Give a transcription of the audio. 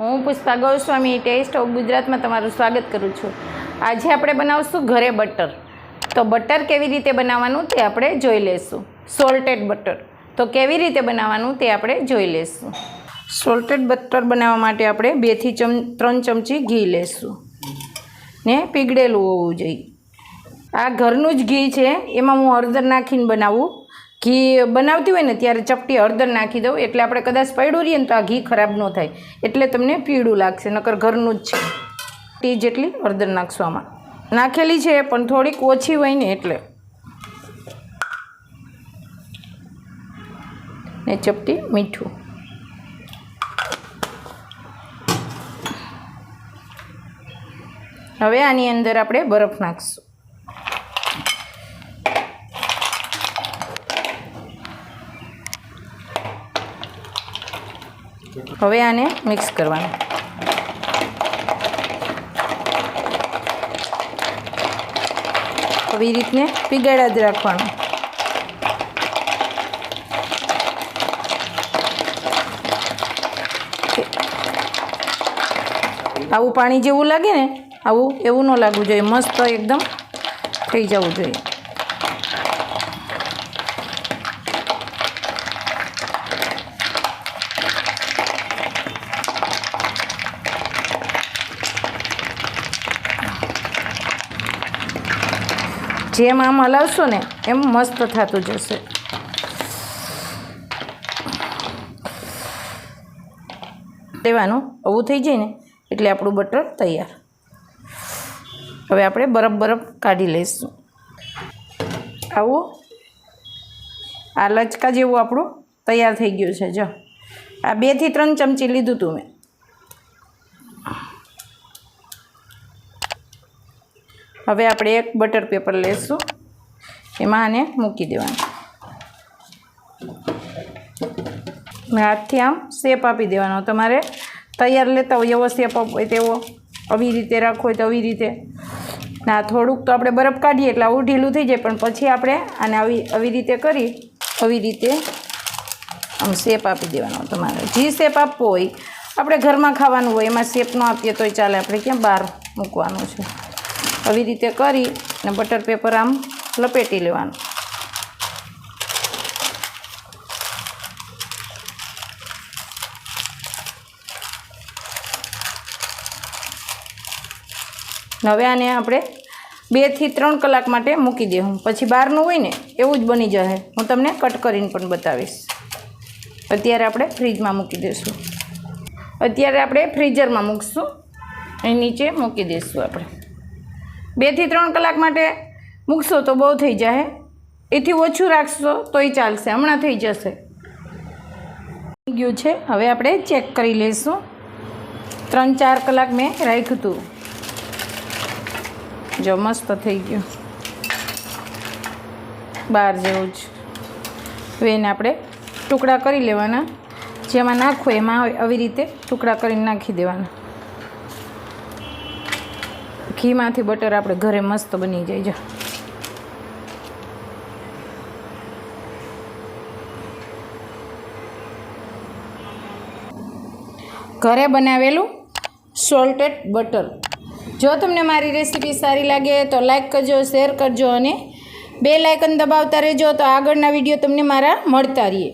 હું Pushpa Goswami test of ગુજરાતમાં તમારું સ્વાગત કરું છું. આજે આપણે બનાવશું ઘરે બટર. તો બટર કેવી રીતે બનાવવાનું તે આપણે જોઈ લઈશું સોલ્ટેડ બટર તો કેવી રીતે બનાવવાનું તે આપણે જોઈ લઈશું સોલ્ટેડ બટર બનાવવા માટે આપણે બેથી ચમ, ત્રણ ચમચી ઘી લેશું. ને પીગળેલું હોવું જોઈએ. આ ઘરનું જ ઘી છે. એમાં હું હળદર નાખીને બનાવું. ઘી બનાવતી હોય ને ત્યારે ચપટી હળદર નાખી દઉં. એટલે આપણે કદાચ પડ્યું રહીએ ને તો આ ઘી ખરાબ ન થાય. એટલે તમને પીળું લાગશે, નકર ઘરનું જ છે. ટી જેટલી હળદર નાખશું આમાં નાખેલી છે, પણ થોડીક ઓછી હોય ને એટલે. ને ચપટી મીઠું. હવે આની અંદર આપણે બરફ નાખશું. હવે આને મિક્સ કરવાનું. આવી રીતને પીગાડા જ રાખવાનું. આવું પાણી જેવું લાગે ને, આવું એવું ન લાગવું જોઈએ. મસ્ત એકદમ થઈ જવું જોઈએ. જેમ આમ હલાવશો ને એમ મસ્ત થતું જશે. દેવાનું આવું થઈ જાય ને એટલે આપણું બટર તૈયાર. હવે આપણે બરફ બરફ કાઢી લઈશું. આવું. આ લચકા જેવું આપણું તૈયાર થઈ ગયું છે, જો. આ બેથી ત્રણ ચમચી લીધું હતું મેં. હવે આપણે એક બટર પેપર લઈશું એમાં આને મૂકી દેવાનું. હાથથી આમ શેપ આપી દેવાનો. તમારે તૈયાર લેતા હોય એવો શેપ હોય તેવો. આવી રીતે રાખવો હોય તો આવી રીતે. ના, થોડુંક તો આપણે બરફ કાઢીએ એટલે આવું ઢીલું થઈ જાય, પણ પછી આપણે આને આવી આવી રીતે કરી, આવી રીતે આમ શેપ આપી દેવાનો તમારે. જે શેપ આપવો હોય, આપણે ઘરમાં ખાવાનું હોય, એમાં શેપ ન આપીએ તોય ચાલે. આપણે ક્યાં બહાર મૂકવાનું છે? આવી રીતે કરી અને બટર પેપર આમ લપેટી લેવાનું. હવે આને આપણે બેથી ત્રણ કલાક માટે મૂકી દેવું પછી બહારનું હોય ને એવું જ બની જશે. હું તમને કટ કરીને પણ બતાવીશ. અત્યારે આપણે ફ્રીજમાં મૂકી દઈશું. અત્યારે આપણે ફ્રીઝરમાં મૂકશું. અહીં નીચે મૂકી દઈશું આપણે. બેથી ત્રણ કલાક માટે મૂકશો તો બહુ થઈ જાય એથી ઓછું રાખશો તોય ચાલશે, હમણાં થઈ જશે. ગયું છે, હવે આપણે ચેક કરી લઈશું. ત્રણ ચાર કલાક મેં રાખ્યું. હતું જો મસ્ત થઈ ગયું. બહાર જેવું જ. હવે એને આપણે ટુકડા કરી લેવાના. જેમાં નાખવો એમાં આવી રીતે ટુકડા કરીને નાખી દેવાના. ઘીમાંથી બટર આપણે ઘરે મસ્ત બની જાય, જો. ઘરે બનાવેલું સોલ્ટેડ બટર જો તમને મારી રેસીપી સારી લાગે તો લાઇક કરજો શેર કરજો અને બે લાઇકન દબાવતા રહેજો તો આગળના વીડિયો તમને મારા મળતા રહીએ.